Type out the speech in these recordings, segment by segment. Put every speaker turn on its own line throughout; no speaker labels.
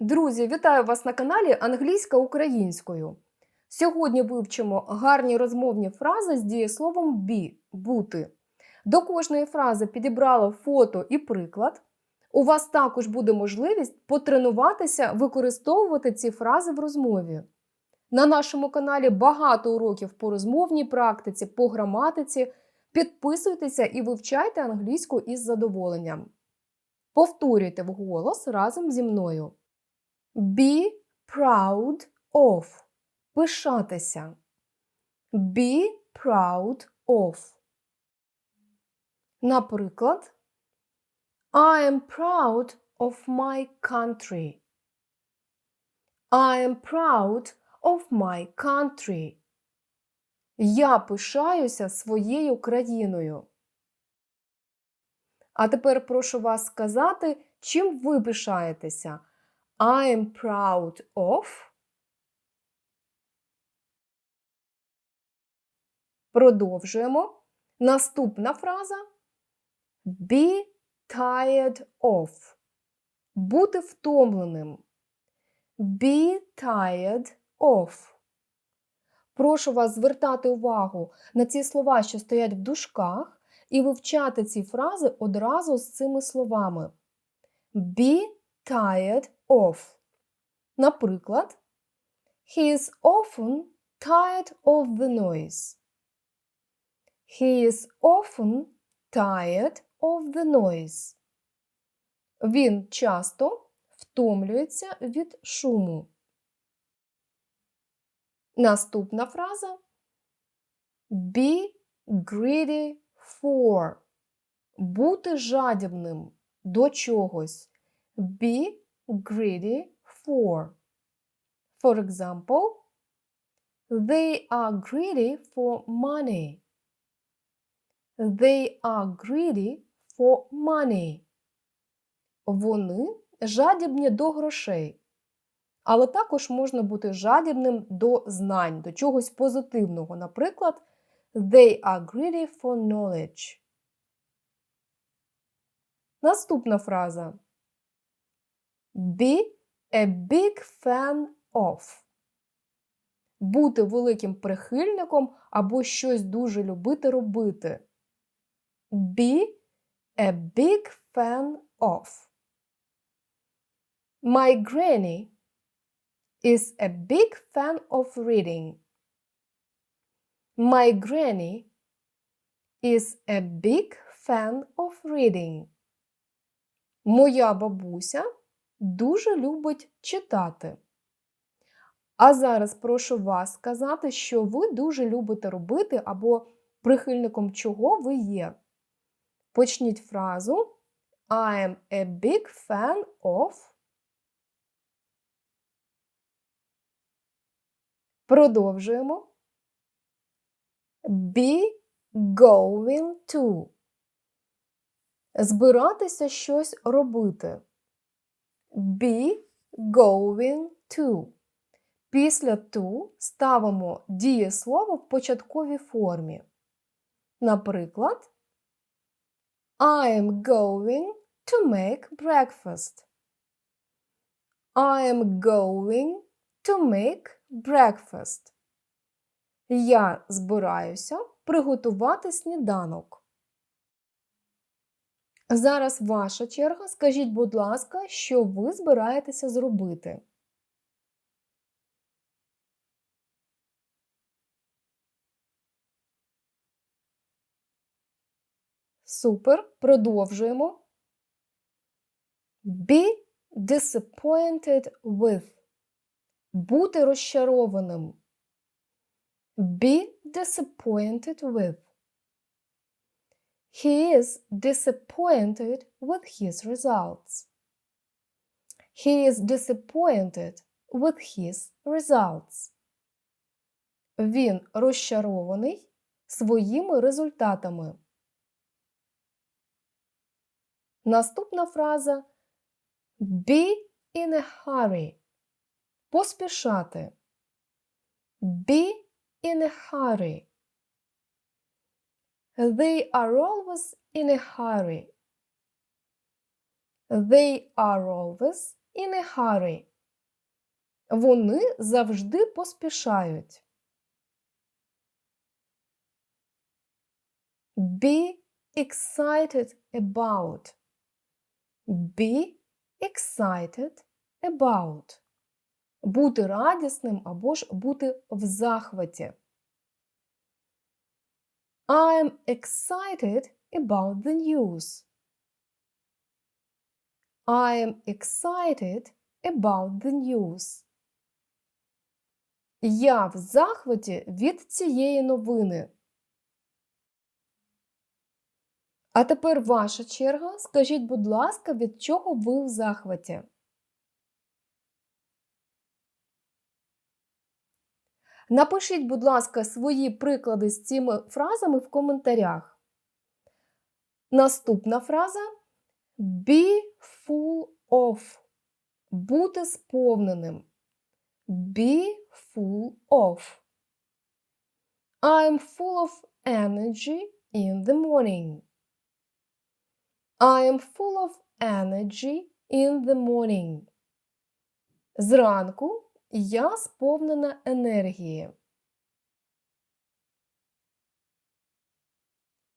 Друзі, вітаю вас на каналі Англійська українською. Сьогодні вивчимо гарні розмовні фрази з дієсловом be бути. До кожної фрази підібрала фото і приклад. У вас також буде можливість потренуватися використовувати ці фрази в розмові. На нашому каналі багато уроків по розмовній практиці, по граматиці. Підписуйтеся і вивчайте англійську із задоволенням. Повторюйте вголос разом зі мною. Be proud of. Пишатися. Be proud of. Наприклад, I am proud of my country. I am proud of my country. Я пишаюся своєю країною. А тепер прошу вас сказати, чим ви пишаєтеся. I am proud of. Продовжуємо. Наступна фраза be tired of. Бути втомленим. Be tired of. Прошу вас звертати увагу на ці слова, що стоять в дужках, і вивчати ці фрази одразу з цими словами. Be tired of. Наприклад, He is often tired of the noise. He is often tired of the noise. Він часто втомлюється від шуму. Наступна фраза Be greedy for. Бути жадібним до чогось. Be greedy for. For example, they are greedy for money. They are greedy for money. Вони жадібні до грошей. Але також можна бути жадібним до знань, до чогось позитивного. Наприклад, they are greedy for knowledge. Наступна фраза. Be a big fan of. Бути великим прихильником або щось дуже любити робити. Be a big fan of. My granny is a big fan of reading. My granny is a big fan of reading. Моя бабуся дуже любить читати. А зараз прошу вас сказати, що ви дуже любите робити або прихильником чого ви є. Почніть фразу I am a big fan of. Продовжуємо. Be going to. Збиратися щось робити. Be going to. Після to ставимо дієслово в початковій формі. Наприклад, I am going to make breakfast. I am going to make breakfast. Я збираюся приготувати сніданок. Зараз ваша черга. Скажіть, будь ласка, що ви збираєтеся зробити? Супер. Продовжуємо. Be disappointed with. Бути розчарованим. Be disappointed with. He is disappointed with his results. He is disappointed with his results. Він розчарований своїми результатами. Наступна фраза Be in a hurry. Поспішати. Be in a hurry. They are always in a hurry. They are always in a hurry. Вони завжди поспішають. Be excited about. Be excited about. Бути радісним або ж бути в захваті. I'm excited about the news. I'm excited about the news. Я в захваті від цієї новини. А тепер ваша черга. Скажіть, будь ласка, від чого ви в захваті? Напишіть, будь ласка, свої приклади з цими фразами в коментарях. Наступна фраза be full of. Бути сповненим. Be full of. I'm full of energy in the morning. I am full of energy in the morning. Зранку я сповнена енергії.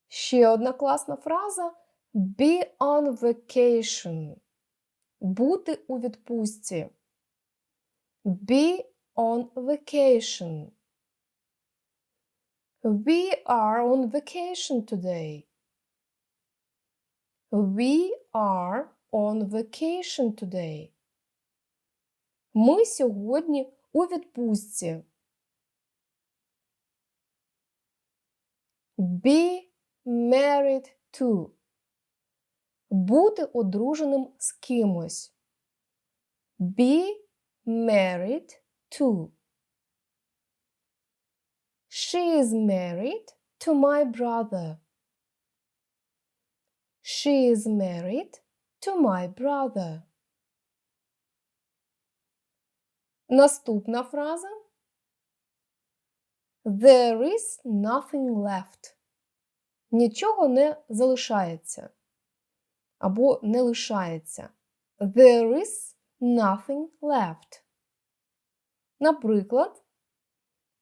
Ще одна класна фраза be on vacation. Бути у відпустці. Be on vacation. We are on vacation today. We are on vacation today. Ми сьогодні у відпустці. Be married to. Бути одруженим з кимось. Be married to. She is married to my brother. She is married to my brother. Наступна фраза. There is nothing left. Нічого не залишається. Або не лишається. There is nothing left. Наприклад,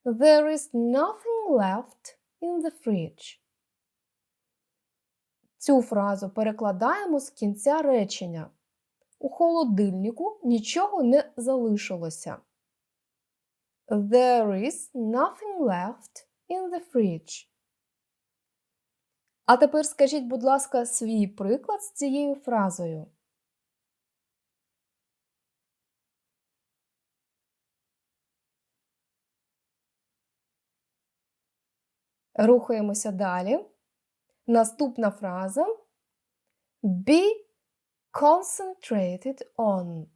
There is nothing left in the fridge. Цю фразу перекладаємо з кінця речення. У холодильнику нічого не залишилося. There is nothing left in the fridge. А тепер скажіть, будь ласка, свій приклад з цією фразою. Рухаємося далі. Наступна фраза be concentrated on.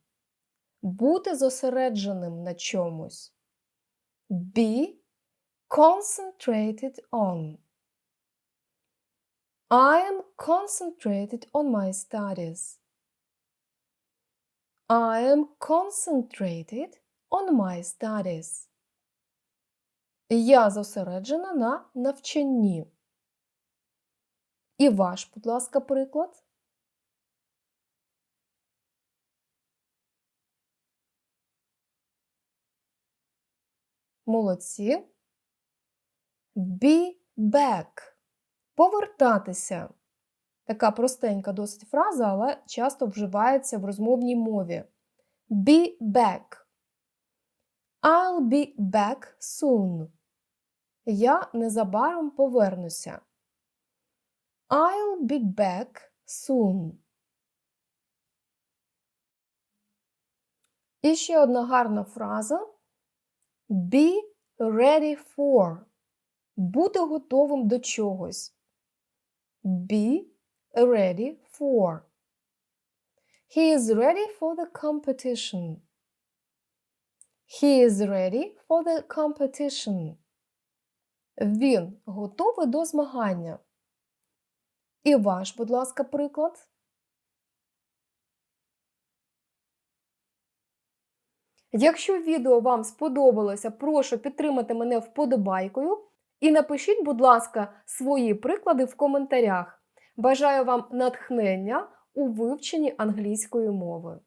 Бути зосередженим на чомусь. Be concentrated on. I am concentrated on my studies. I am concentrated on my studies. Я зосереджена на навчанні. І ваш, будь ласка, приклад. Молодці. Be back. Повертатися. Така простенька досить фраза, але часто вживається в розмовній мові. Be back. I'll be back soon. Я незабаром повернуся. I'll be back soon. І ще одна гарна фраза. Be ready for. Бути готовим до чогось. Be ready for. He is ready for the competition. He is ready for the competition. Він готовий до змагання. І ваш, будь ласка, приклад. Якщо відео вам сподобалося, прошу підтримати мене вподобайкою і напишіть, будь ласка, свої приклади в коментарях. Бажаю вам натхнення у вивченні англійської мови.